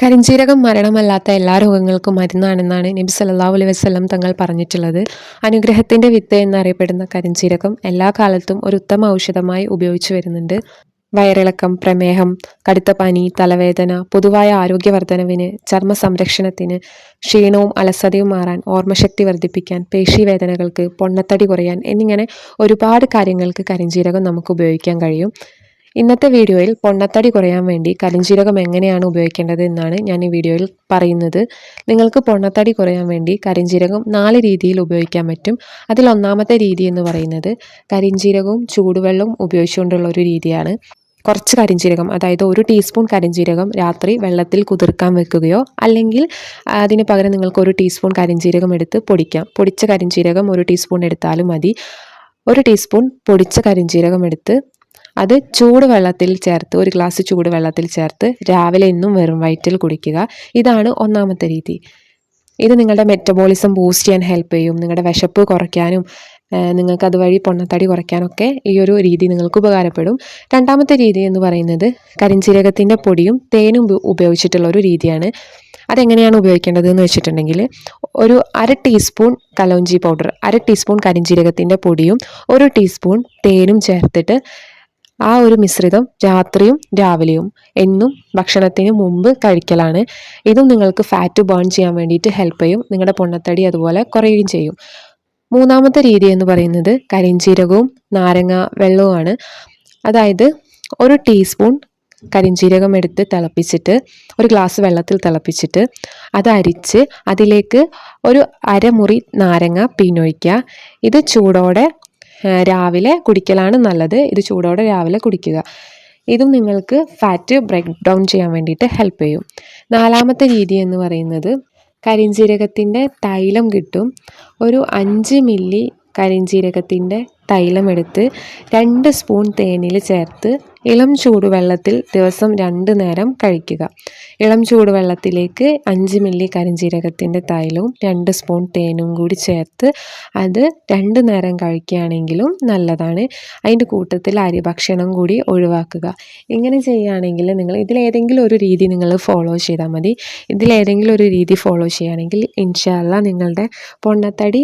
കരിഞ്ജീരകം മരണമല്ലാത്ത എല്ലാ രോഗങ്ങൾക്കും മരുന്നാണെന്നാണ് നബി സല്ലല്ലാഹു അലൈഹി വസ്ലം തങ്ങൾ പറഞ്ഞിട്ടുള്ളത്. അനുഗ്രഹത്തിന്റെ വിത്ത് എന്നറിയപ്പെടുന്ന കരിഞ്ചീരകം എല്ലാ കാലത്തും ഒരു ഉത്തമ ഔഷധമായി ഉപയോഗിച്ചു വരുന്നുണ്ട്. വയറിളക്കം പ്രമേഹം കടുത്ത പനി തലവേദന പൊതുവായ ആരോഗ്യവർദ്ധനവിന് ചർമ്മ സംരക്ഷണത്തിന് ക്ഷീണവും അലസതയും മാറാൻ ഓർമ്മശക്തി വർദ്ധിപ്പിക്കാൻ പേശീവേദനകൾക്ക് പൊണ്ണത്തടി കുറയാൻ എന്നിങ്ങനെ ഒരുപാട് കാര്യങ്ങൾക്ക് കരിഞ്ചീരകം നമുക്ക് ഉപയോഗിക്കാൻ കഴിയും. ഇന്നത്തെ വീഡിയോയിൽ പൊണ്ണത്തടി കുറയാൻ വേണ്ടി കരിഞ്ചീരകം എങ്ങനെയാണ് ഉപയോഗിക്കേണ്ടത് എന്നാണ് ഞാൻ ഈ വീഡിയോയിൽ പറയുന്നത്. നിങ്ങൾക്ക് പൊണ്ണത്തടി കുറയാൻ വേണ്ടി കരിഞ്ചീരകം നാല് രീതിയിൽ ഉപയോഗിക്കാൻ പറ്റും. അതിൽ ഒന്നാമത്തെ രീതി എന്ന് പറയുന്നത് കരിഞ്ചീരകവും ചൂടുവെള്ളവും ഉപയോഗിച്ചുകൊണ്ടുള്ള ഒരു രീതിയാണ്. കുറച്ച് കരിഞ്ചീരകം അതായത് ഒരു ടീസ്പൂൺ കരിഞ്ചീരകം രാത്രി വെള്ളത്തിൽ കുതിർക്കാൻ വെക്കുകയോ അല്ലെങ്കിൽ അതിന് പകരം നിങ്ങൾക്ക് ഒരു ടീസ്പൂൺ കരിഞ്ചീരകം എടുത്ത് പൊടിക്കാം. പൊടിച്ച കരിഞ്ചീരകം ഒരു ടീസ്പൂൺ എടുത്താലും മതി. ഒരു ടീസ്പൂൺ പൊടിച്ച കരിഞ്ചീരകം എടുത്ത് അത് ചൂടുവെള്ളത്തിൽ ചേർത്ത് ഒരു ഗ്ലാസ് ചൂടുവെള്ളത്തിൽ ചേർത്ത് രാവിലെ എന്നും വെറും വയറ്റിൽ കുടിക്കുക. ഇതാണ് ഒന്നാമത്തെ രീതി. ഇത് നിങ്ങളുടെ മെറ്റബോളിസം ബൂസ്റ്റ് ചെയ്യാൻ ഹെൽപ്പ് ചെയ്യും. നിങ്ങളുടെ വിശപ്പ് കുറയ്ക്കാനും നിങ്ങൾക്ക് അതുവഴി പൊണ്ണത്തടി കുറയ്ക്കാനൊക്കെ ഈ ഒരു രീതി നിങ്ങൾക്ക് ഉപകാരപ്പെടും. രണ്ടാമത്തെ രീതി എന്ന് പറയുന്നത് കരിഞ്ചീരകത്തിന്റെ പൊടിയും തേനും ഉപയോഗിച്ചിട്ടുള്ള ഒരു രീതിയാണ്. അതെങ്ങനെയാണ് ഉപയോഗിക്കേണ്ടത് എന്ന് വെച്ചിട്ടുണ്ടെങ്കിൽ ഒരു അര ടീസ്പൂൺ കലോഞ്ചി പൗഡർ അര ടീസ്പൂൺ കരിഞ്ചീരകത്തിന്റെ പൊടിയും ഒരു ടീസ്പൂൺ തേനും ചേർത്തിട്ട് ആ ഒരു മിശ്രിതം രാത്രിയും രാവിലെയും എന്നും ഭക്ഷണത്തിന് മുമ്പ് കഴിക്കലാണ്. ഇതും നിങ്ങൾക്ക് ഫാറ്റ് ബേൺ ചെയ്യാൻ വേണ്ടിയിട്ട് ഹെൽപ്പ് ചെയ്യും. നിങ്ങളുടെ പൊണ്ണത്തടി അതുപോലെ കുറയുകയും ചെയ്യും. മൂന്നാമത്തെ രീതി എന്ന് പറയുന്നത് കരിഞ്ചീരകവും നാരങ്ങ വെള്ളവുമാണ്. അതായത് ഒരു ടീസ്പൂൺ കരിഞ്ചീരകം എടുത്ത് തിളപ്പിച്ചിട്ട് ഒരു ഗ്ലാസ് വെള്ളത്തിൽ തിളപ്പിച്ചിട്ട് അത് അരിച്ച് അതിലേക്ക് ഒരു അരമുറി നാരങ്ങ പിന്നൊഴിക്കുക ഇത് ചൂടോടെ രാവിലെ കുടിക്കലാണ് നല്ലത്. ഇത് ചൂടോടെ രാവിലെ കുടിക്കുക. ഇതും നിങ്ങൾക്ക് ഫാറ്റ് ബ്രേക്ക് ഡൗൺ ചെയ്യാൻ വേണ്ടിയിട്ട് ഹെൽപ്പ് ചെയ്യും. നാലാമത്തെ രീതി എന്ന് പറയുന്നത് കരിഞ്ജീരകത്തിന്റെ തൈലം കിട്ടും. ഒരു അഞ്ച് മില്ലി കരിഞ്ജീരകത്തിന്റെ തൈലം എടുത്ത് രണ്ട് സ്പൂൺ തേനിൽ ചേർത്ത് ഇളം ചൂടുവെള്ളത്തിൽ ദിവസം രണ്ട് നേരം കഴിക്കുക. ഇളം ചൂടുവെള്ളത്തിലേക്ക് അഞ്ച് മില്ലി കരിഞ്ജീരകത്തിന്റെ തൈലവും രണ്ട് സ്പൂൺ തേനും കൂടി ചേർത്ത് അത് രണ്ട് നേരം കഴിക്കുകയാണെങ്കിലും നല്ലതാണ്. അതിന്റെ കൂട്ടത്തിൽ അരി ഭക്ഷണം കൂടി ഒഴിവാക്കുക. ഇങ്ങനെ ചെയ്യുകയാണെങ്കിൽ നിങ്ങൾ ഇതിലേതെങ്കിലും ഒരു രീതി നിങ്ങൾ ഫോളോ ചെയ്താൽ മതി. ഇതിലേതെങ്കിലും ഒരു രീതി ഫോളോ ചെയ്യുകയാണെങ്കിൽ ഇൻഷാല്ല നിങ്ങളുടെ പൊണ്ണത്തടി